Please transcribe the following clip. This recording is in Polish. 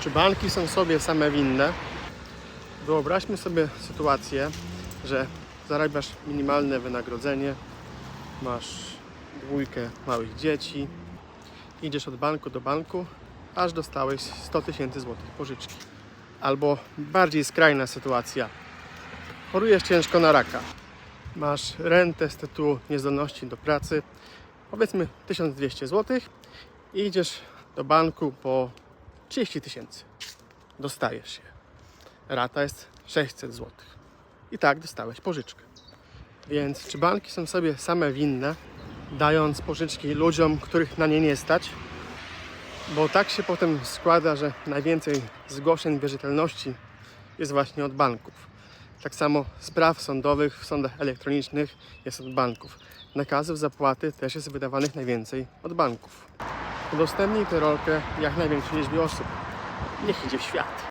Czy banki są sobie same winne? Wyobraźmy sobie sytuację, że zarabiasz minimalne wynagrodzenie, masz dwójkę małych dzieci, idziesz od banku do banku, aż dostałeś 100 tysięcy złotych pożyczki. Albo bardziej skrajna sytuacja. Chorujesz ciężko na raka. Masz rentę z tytułu niezdolności do pracy, powiedzmy 1200 zł i idziesz do banku po 30 tysięcy. Dostajesz się. Rata jest 600 zł. I tak dostałeś pożyczkę. Więc czy banki są sobie same winne, dając pożyczki ludziom, których na nie nie stać? Bo tak się potem składa, że najwięcej zgłoszeń wierzytelności jest właśnie od banków. Tak samo spraw sądowych w sądach elektronicznych jest od banków. Nakazów zapłaty też jest wydawanych najwięcej od banków. Udostępnij tę rolkę jak największej liczbie osób. Niech idzie w świat.